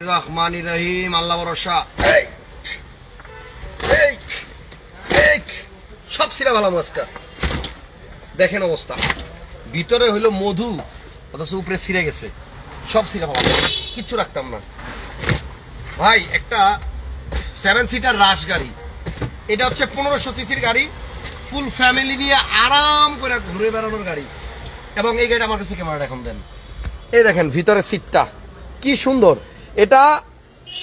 রহমান রহিম আল্লাহ ভরসা সব ছিল ভালো মাছটা দেখেন অবস্থা। ভিতরে হইল মধু, অথচ উপরে ছিঁড়ে গেছে। সব ছিল ভালো। কিচ্ছু রাখতাম না। ভাই, একটা সেভেন সিটার রাশ গাড়ি। এটা হচ্ছে পনেরোশো সিসির গাড়ি। ফুল ফ্যামিলি নিয়ে আরাম করে ঘুরে বেড়ানোর গাড়ি। এবং এই গাড়িটা আমার কাছে ক্যামেরাটা এখন দেন। এই দেখেন ভিতরে সিটটা কি সুন্দর। এটা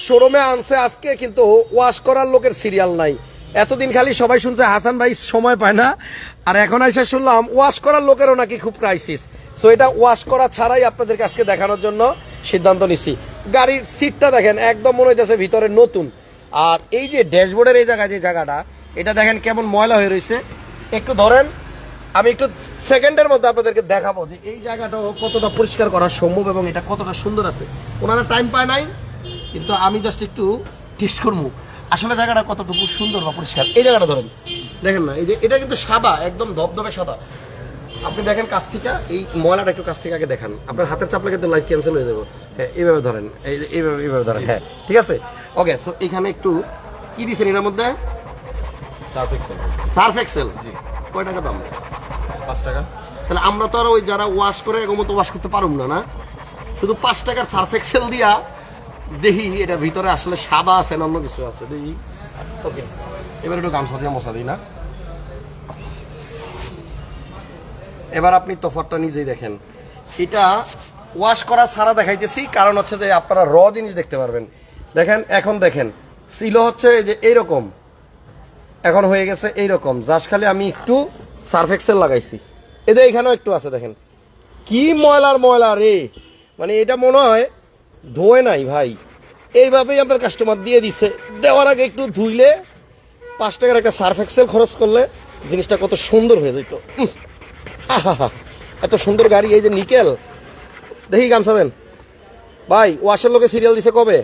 শোরুমে আনছে আজকে, কিন্তু ওয়াশ করার লোকের সিরিয়াল নাই। এতদিন খালি সবাই শুনছে, হাসান ভাই, সময় পায় না। আর এখন এসে শুনলাম, ওয়াশ করার লোকেরও নাকি খুব ক্রাইসিস সো এটা ওয়াশ করা ছাড়াই আপনাদেরকে আজকে দেখানোর জন্য সিদ্ধান্ত নিছি। গাড়ির সিটটা দেখেন, একদম মনে হইতেছে ভিতরে নতুন। আর এই যে ড্যাশবোর্ডের এই জায়গায় যে জায়গাটা, এটা দেখেন কেমন ময়লা হয়ে রয়েছে একটু ধরেন আমি একটু সেকেন্ডের মধ্যে আপনাদেরকে দেখাবো যে এই জায়গাটাও কতটা পরিষ্কার করা সম্ভব এবং এটা কতটা সুন্দর আছে। ওনারা টাইম পায় নাই কিন্তু আমি জাস্ট একটু টেস্ট করব। আসলে জায়গাটা কতটুকু সুন্দর বা পরিষ্কার? এই জায়গাটা ধরেন দেখেন না এই যে এটা কিন্তু সাদা একদম ধবধবে সাদা। আপনি দেখেন কাছ থেকে এই ময়লাটা একটু কাছ থেকে আগে দেখান। আপনার হাতের চাপলে কিন্তু লাইফ ক্যান্সেল হয়ে যাব। হ্যাঁ এইভাবে ধরেন এইভাবে এইভাবে ধরেন হ্যাঁ ঠিক আছে? ওকে সো এখানে একটু কি দিচ্ছেন এটার মধ্যে? সার্ফ এক্সেল সার্ফ এক্সেল জি। কয় টাকা দাম? টাকা। তাহলে আমরা তো আর ওই যারা ওয়াশ করে এরকম মতো ওয়াশ করতে পারুম না না? শুধু পাঁচ টাকার সার্ফ এক্সেল দিয়া দেখি এটার ভিতরে আসলে সাদা আছে না অন্য কিছু আছে, দেখি। ওকে এবার একটু গামছা দিয়ে মশা দিই না। এবার আপনি তফাতটা নিজেই দেখেন। এটা ওয়াশ করা ছাড়া দেখাইতেছি, কারণ হচ্ছে যে আপনারা র জিনিস দেখতে পারবেন। দেখেন, এখন দেখেন, ছিল হচ্ছে যে এইরকম। এখন হয়ে গেছে এইরকম। জাস্ট খালি আমি একটু সার্ফ এক্সেল লাগাইছি। এদের এখানেও একটু আছে দেখেন। কি ময়লার ময়লা রে। মানে এটা মনে হয় ধোয়ে নাই ভাই। এইভাবেই আপনার কাস্টমার দিয়ে দিচ্ছে দেওয়ার আগে একটু ধুইলে পাঁচ টাকার একটা সার্ফ এক্সেল খরচ করলে জিনিসটা কত সুন্দর হয়ে যেত। আহাহা, এত সুন্দর গাড়ি এই যে নিকেল। দেখি গামছা দেন। ভাই ওয়াশের লোকে সিরিয়াল দিছে কবে?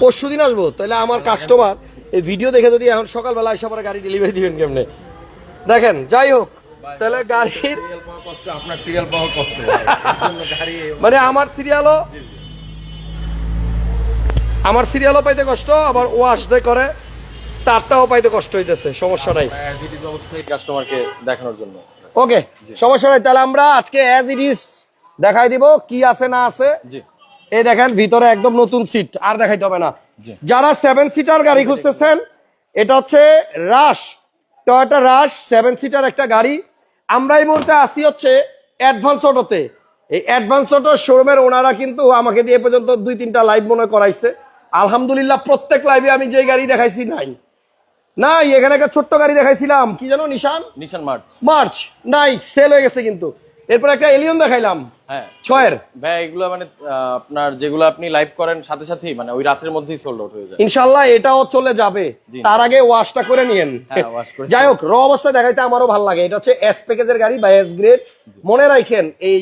পরশু। দিন আসব। তাহলে আমার কাস্টমার এই ভিডিও দেখে যদি এখন সকালবেলা এসে পরে গাড়ি ডেলিভারি দিবেন কেমনে? দেখেন যাই হোক তাহলে গাড়ির আপনার সিরিয়াল পাওয়া কষ্ট। মানে আমার সিরিয়ালও আমার সিরিয়ালও পাইতে কষ্ট আবার ও আসতে করে তারটাও পাইতে কষ্ট হইতেছে সমস্যা নাই। কাস্টমারকে দেখানোর জন্য। ওকে সমস্যা নাই তাহলে আমরা আজকে অ্যাজ ইট ইজ দেখাই দিব কি আছে না আছে। এই দেখেন ভিতরে একদম নতুন সিট আর দেখাইতে হবে না। যারা সেভেন সিটার গাড়ি খুঁজতেছেন এটা হচ্ছে rush Toyota rush seven seater একটা গাড়ি। আমরা এই মুহূর্তে আসি হচ্ছে অ্যাডভান্স অটোতে এই অ্যাডভান্স অটো শোরুমের ওনারা কিন্তু আমাকে দিয়ে পর্যন্ত দুই তিনটা লাইভ মনে করাইছে। আলহামদুলিল্লাহ প্রত্যেক লাইভে আমি যে গাড়ি দেখাইছি নাই। নাই এখানে একটা ছোট্ট গাড়ি দেখাইছিলাম। কি জানো নিশান? Nissan March. মার্চ নাই সেল হয়ে গেছে কিন্তু। এরপর একটা এলিয়ন দেখাইলাম। হ্যাঁ। ছয়ের। ভাই এগুলো মানে আপনার যেগুলো আপনি লাইভ করেন সাথে সাথেই মানে ওই রাতের মধ্যেই সোল্ড আউট হয়ে যায়। ইনশাল্লাহ এটাও চলে যাবে। তার আগে ওয়াশটা করে নিয়েন। হ্যাঁ, যাই হোক র অবস্থায় দেখাইতে আমারও ভালো লাগে। এটা হচ্ছে এস প্যাকেজের গাড়ি বা এস গ্রেড মনে রাখেন এই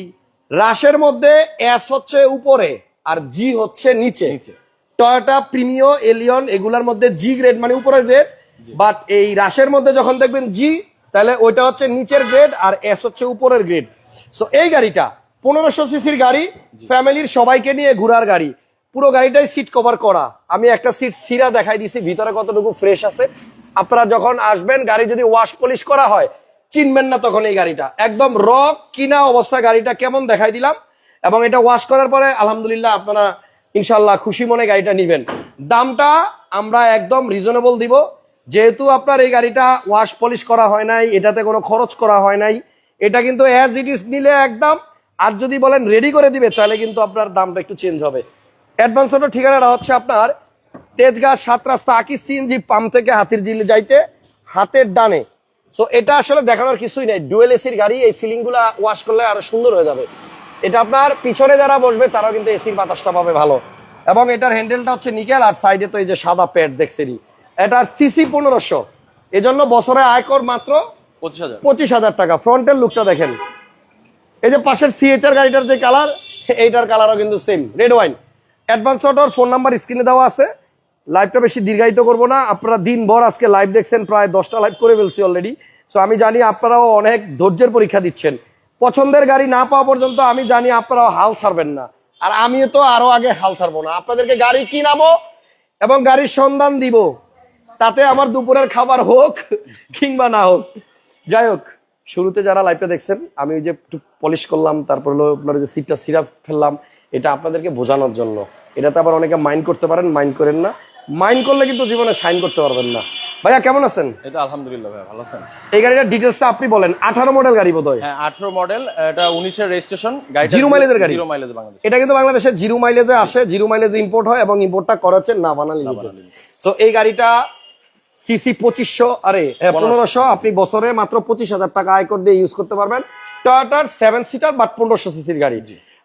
রাশের মধ্যে এস হচ্ছে উপরে আর জি হচ্ছে নিচে। নিচে। টয়োটা প্রিমিও এলিয়ন এগুলার মধ্যে জি গ্রেড মানে উপরের গ্রেড বাট এই রাশের মধ্যে যখন দেখবেন জি তাহলে ওইটা হচ্ছে নিচের গ্রেড আর এস হচ্ছে উপরের গ্রেড সো এই গাড়িটা পনেরোশো সিসির গাড়ি ফ্যামিলির সবাইকে নিয়ে ঘোরার গাড়ি। পুরো গাড়িটাই সিট কভার করা। আমি একটা সিট সিরা দেখাই দিছি ভিতরে কতটুকু ফ্রেশ আছে। আপনারা যখন আসবেন গাড়ি যদি ওয়াশ পলিশ করা হয় চিনবেন না তখন এই গাড়িটা। একদম র কিনা অবস্থা গাড়িটা কেমন দেখাই দিলাম। এবং এটা ওয়াশ করার পরে আলহামদুলিল্লাহ আপনারা ইনশাল্লাহ খুশি মনে গাড়িটা নিবেন। দামটা আমরা একদম রিজনেবল দিব। যেহেতু আপনার এই গাড়িটা ওয়াশ পলিশ করা হয় নাই, এটাতে কোনো খরচ করা হয় নাই, এটা কিন্তু অ্যাজ ইট ইজ নিলে একদম, আর যদি বলেন রেডি করে দিবে, তাহলে কিন্তু আপনার দামটা একটু চেঞ্জ হবে। অ্যাডভান্স অটো ঠিকানাটা হচ্ছে আপনার তেজগাঁ সাত রাস্তা আকি সিএনজি পাম্প থেকে হাতির জিলে যাইতে হাতের ডানে। সো এটা আসলে দেখানোর কিছুই নেই। ডুয়েল এসির গাড়ি, এই সিলিংগুলা ওয়াশ করলে আরও সুন্দর হয়ে যাবে। এটা আপনার পিছনে যারা বসবে, তারাও কিন্তু এসির বাতাসটা পাবে ভালো। এবং এটার হ্যান্ডেলটা হচ্ছে নিকেল, আর সাইডে তো এই যে সাদা প্যাড দেখছেনই। এটার সিসি পনেরোশো। এজন্য বছরে আয়কর মাত্র পঁচিশ হাজার। টাকা। ফ্রন্টের লুকটা দেখেন। এই যে পাশের সিএচআর গাড়িটার যে কালার এইটার কালারও কিন্তু সেম রেড ওয়াইন অ্যাডভান্স অটোর ফোন নাম্বার স্ক্রিনে দেওয়া আছে। লাইভটা বেশি দীর্ঘায়িত করব না। আপনারা দিনভর আজকে লাইভ দেখছেন প্রায় দশটা লাইভ করে ফেলছি অলরেডি সো আমি জানি আপনারাও অনেক ধৈর্যের পরীক্ষা দিচ্ছেন। পছন্দের গাড়ি না পাওয়া পর্যন্ত আমি জানি আপনারাও হাল ছাড়বেন না। আর আমিও তো আরও আগে হাল ছাড়বো না। আপনাদেরকে গাড়ি কিনাবো এবং গাড়ির সন্ধান দিব। তাতে আমার দুপুরের খাবার হোক কিংবা না হোক। যাই হোক শুরুতে যারা লাইভটা দেখছেন আমি ওই যে একটু পলিশ করলাম তারপর হলো আপনার যে সিটটা সিরাপ ফেললাম এটা আপনাদেরকে বোঝানোর জন্য। এটাতে আবার অনেকে মাইন্ড করতে পারেন মাইন্ড করেন না। মাইন্ড করলে কিন্তু জীবনে সাইন করতে পারবেন না। ভাইয়া কেমন আছেন? এটা আলহামদুলিল্লাহ ভাই ভালো আছেন? এই গাড়িটার ডিটেলসটা আপনি বলেন। আঠারো মডেল গাড়ি বোধ হয় হ্যাঁ আঠারো মডেল এটা উনিশের রেজিস্ট্রেশন গাড়ি জিরো এর গাড়ি? Zero mileage Bangladesh. এটা কিন্তু বাংলাদেশে জিরো মাইলেজে আসে জিরো মাইলেজে ইম্পোর্ট হয় এবং ইম্পোর্টটা করা হচ্ছে নাভানা লিমিটেড সো এই গাড়িটা সিসি পঁচিশশো আরে পনেরোশো আপনি বছরে মাত্র পঁচিশ হাজার টাকা আয়কর দিয়ে ইউজ করতে পারবেন। টয়োটার সেভেন সিটার বাট পনেরোশো সিসির গাড়ি।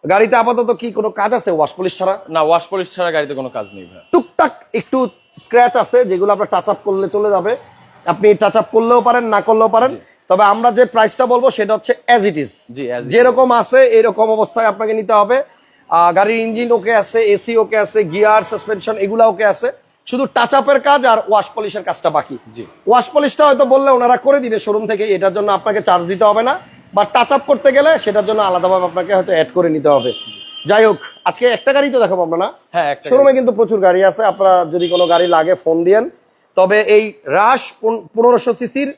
গাড়িতে আপাতত কি কোনো কাজ আছে? ওয়াশ পলিশ ছাড়া? না ওয়াশ পলিশ ছাড়া গাড়িতে কোনো কাজ নেই টুকটাক একটু স্ক্র্যাচ আছে যেগুলো আপনার টাচ আপ করলে চলে যাবে। আপনি টাচ আপ করলেও পারেন না করলেও পারেন। তবে আমরা যে প্রাইসটা বলব সেটা হচ্ছে অ্যাজ ইট ইজ জি যেরকম আছে এরকম অবস্থায় আপনাকে নিতে হবে। গাড়ির ইঞ্জিন ওকে আছে এসি ওকে আছে গিয়ার সাসপেনশন এগুলা ওকে আছে। শুধু টাচ আপের কাজ আর ওয়াশ পলিশের কাজটা বাকি। ওয়াশ পলিশটা হয়তো বললে ওনারা করে দিবে শোরুম থেকে এটার জন্য আপনাকে চার্জ দিতে হবে না। বা টাচ আপ করতে গেলে সেটার জন্য আলাদাভাবে আপনাকে হয়তো অ্যাড করে নিতে হবে। যাই হোক আজকে একটা গাড়ি তো দেখাবো আমরা না? হ্যাঁ শোরুমে কিন্তু প্রচুর গাড়ি আছে আপনারা যদি কোনো গাড়ি লাগে ফোন দিয়েন। তবে এই রাশ পনেরোশো সিসির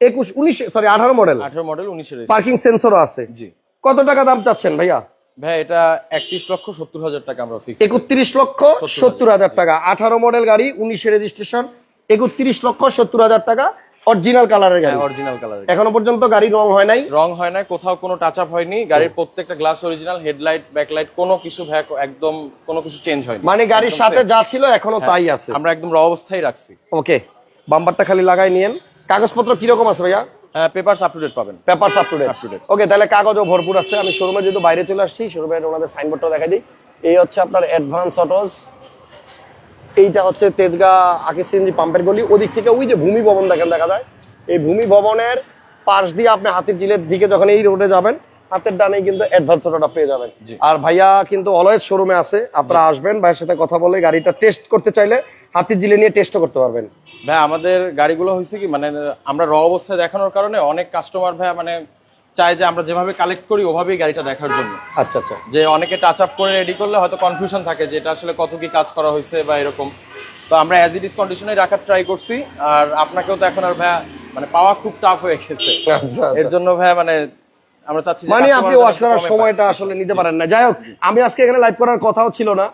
একুশ উনিশ সরি আঠারো মডেল আঠারো মডেল উনিশের পার্কিং সেন্সরও আছে। জি। কত টাকা দাম চাচ্ছেন ভাইয়া? ভাই এটা একত্রিশ লক্ষ সত্তর হাজার টাকা আমরা একত্রিশ লক্ষ সত্তর হাজার টাকা। আঠারো মডেল গাড়ি উনিশে রেজিস্ট্রেশন একত্রিশ লক্ষ সত্তর হাজার টাকা অরিজিনাল কালারের গাড়ি। অরিজিনাল কালার এখনও পর্যন্ত গাড়ি রং হয় নাই। রং হয় না কোথাও কোনো টাচ আপ হয়নি। গাড়ির প্রত্যেকটা গ্লাস অরিজিনাল হেডলাইট ব্যাকলাইট কোনো কিছু একদম কোনো কিছু চেঞ্জ হয়নি। মানে গাড়ির সাথে যা ছিল এখনও তাই আছে। আমরা একদম র অবস্থায় রাখছি। ওকে বাম্পারটা খালি লাগাই নিয়েন। কাগজপত্র কীরকম আছে ভাইয়া? পেপারস আপ টু ডেট পাবেন। Paper up to date to date. Okay তাহলে কাগজও ভরপুর আছে। আমি শোরুমে যেহেতু বাইরে চলে আসছি শোরুমে ওনাদের সাইনবোর্ডটাও দেখাই দিই। এই হচ্ছে আপনার অ্যাডভান্স অটোস এইটা হচ্ছে তেজগা আগে সিএনজি পাম্পের গলি। ওদিক থেকে ওই যে ভূমি ভবন দেখেন দেখা যায়। এই ভূমি ভবনের পাশ দিয়ে আপনি হাতির জিলের দিকে যখন এই রোডে যাবেন হাতের ডানে কিন্তু অ্যাডভান্স অটোটা পেয়ে যাবেন। আর ভাইয়া কিন্তু অলওয়েজ শোরুমে আছে। আপনারা আসবেন ভাইয়ের সাথে কথা বলে গাড়িটা টেস্ট করতে চাইলে হাতির জিলে নিয়ে টেস্টও করতে পারবেন। ভাই আমাদের গাড়িগুলো হয়েছে কি মানে আমরা র অবস্থায় দেখানোর কারণে অনেক কাস্টমার ভাই মানে চাই যে আমরা যেভাবে কালেক্ট করি ওভাবেই গাড়িটা দেখার জন্য। আচ্ছা আচ্ছা। যে অনেকে টাচ আপ করে রেডি করলে হয়তো কনফিউশন থাকে যে এটা আসলে কত কি কাজ করা হয়েছে বা এরকম। তো আমরা অ্যাজ ইট ইস কন্ডিশনে রাখার ট্রাই করছি আর আপনাকেও তো এখন আর ভাইয়া মানে পাওয়া খুব টাফ হয়ে গেছে। আচ্ছা। এর জন্য ভাইয়া মানে আমরা চাচ্ছি মানে আপনি ওয়াশ করার সময়টা আসলে নিতে পারেন না। যাই হোক আমি আজকে এখানে লাইভ করার কথাও ছিল না।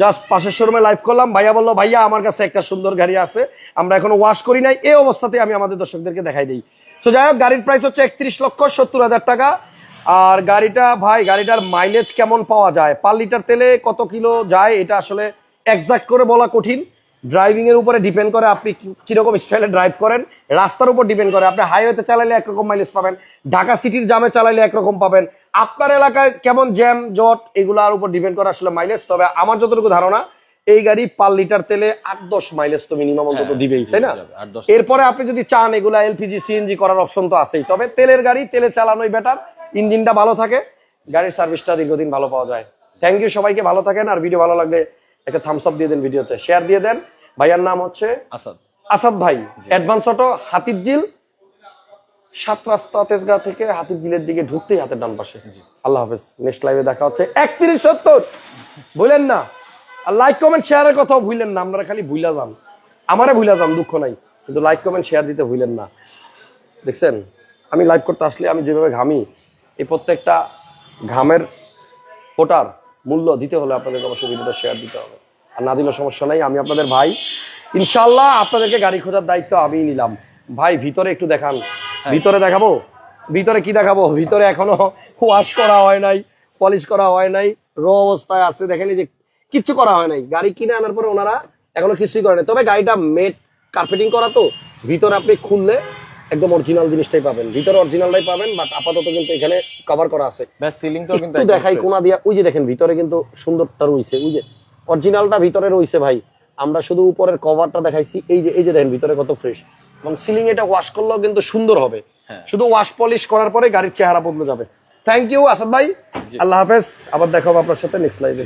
জাস্ট পাশের শোরুমে লাইভ করলাম ভাইয়া বলল ভাইয়া আমার কাছে একটা সুন্দর গাড়ি আছে আমরা এখনও ওয়াশ করি নাই। এই অবস্থাতে আমি আমাদের দর্শকদেরকে দেখাই দিই। তো যাই হোক গাড়ির প্রাইস হচ্ছে একত্রিশ লক্ষ সত্তর হাজার টাকা। আর গাড়িটা ভাই গাড়িটার মাইলেজ কেমন পাওয়া যায়? পার লিটার তেলে কত কিলো যায়? এটা আসলে এক্সাক্ট করে বলা কঠিন। ড্রাইভিং এর উপরে ডিপেন্ড করে আপনি কি- কীরকম স্টাইলে ড্রাইভ করেন। রাস্তার উপর ডিপেন্ড করে। আপনি হাইওয়েতে চালাইলে একরকম মাইলেজ পাবেন। ঢাকা সিটির জামে চালাইলে একরকম পাবেন। আপনার এলাকায় কেমন জ্যাম জট এগুলার উপর ডিপেন্ড করে আসলে মাইলেজ তবে আমার যতটুকু ধারণা এই গাড়ি পার লিটার তেলে আট দশ মাইলেজ তো মিনিমাম অন্তত হ্যাঁ, দিবেই তাই না? এরপরে আপনি যদি চান এগুলা এলপিজি সিএনজি করার অপশন তো আছেই। তবে তেলের গাড়ি তেলে চালানোই বেটার ইঞ্জিনটা ভালো থাকে। গাড়ির সার্ভিসটা দীর্ঘদিন ভালো পাওয়া যায়। থ্যাংক ইউ সবাইকে ভালো থাকেন। আর ভিডিও ভালো লাগলে একটা থামস আপ দিয়ে দেন ভিডিওতে। শেয়ার দিয়ে দেন। ভাইয়ার নাম হচ্ছে আসাদ। আসাদ ভাই। অ্যাডভান্স অটো হাতির জিল সাত রাস্তা তেজগাঁ থেকে হাতির জিলের দিকে ঢুকতেই হাতের ডান পাশে। আল্লাহ হাফেজ নেক্সট লাইভে দেখা হচ্ছে একত্রিশ সত্তর। ভুলেন না। আর লাইক কমেন্ট শেয়ারের কথাও ভুলেন না আপনারা খালি ভুলা যান আমারে ভুলা যান দুঃখ নাই। কিন্তু লাইক কমেন্ট শেয়ার দিতে ভুলেন না। দেখছেন? আমি লাইভ করতে আসলে আমি যেভাবে ঘামি এই প্রত্যেকটা ঘামের ফোটার মূল্য দিতে হলে আপনাদেরকে অবশ্যই ভিডিওটা শেয়ার দিতে হবে। আর না দিলে সমস্যা নাই। আমি আপনাদের ভাই ইনশাল্লাহ আপনাদেরকে গাড়ি খোঁজার দায়িত্ব আমিই নিলাম। ভাই ভিতরে একটু দেখান। ভিতরে দেখাবো? ভিতরে কি দেখাবো? ভিতরে এখনও ওয়াশ করা হয় নাই পলিশ করা হয় নাই র অবস্থায় আছে দেখেন যে কিচ্ছু করা হয় নাই। গাড়ি কিনে আনার পরে ওনারা এখনও কিছুই করে নাই। তবে গাড়িটা মেট কার্পেটিং করা তো ভিতরে আপনি খুললে একদম অরিজিনাল জিনিসটাই পাবেন। ভিতরে অরিজিনালটাই পাবেন বাট আপাতত কিন্তু এখানে কভার করা আছে। সিলিংটাও কিন্তু দেখাই। কোনা দিয়া। ওই যে দেখেন ভিতরে কিন্তু সুন্দরটা রইছে ওই যে অরিজিনালটা ভিতরে রয়েছে ভাই। আমরা শুধু উপরের কভারটা দেখাইছি। এই যে এই যে দেখেন ভিতরে কত ফ্রেশ এবং সিলিং এটা ওয়াশ করলেও কিন্তু সুন্দর হবে। হ্যাঁ। শুধু ওয়াশ পলিশ করার পরে গাড়ির চেহারা বদলে যাবে। থ্যাংক ইউ আসাদ ভাই। আল্লাহ হাফেজ। আবার দেখাবো আপনার সাথে নেক্সট লাইভে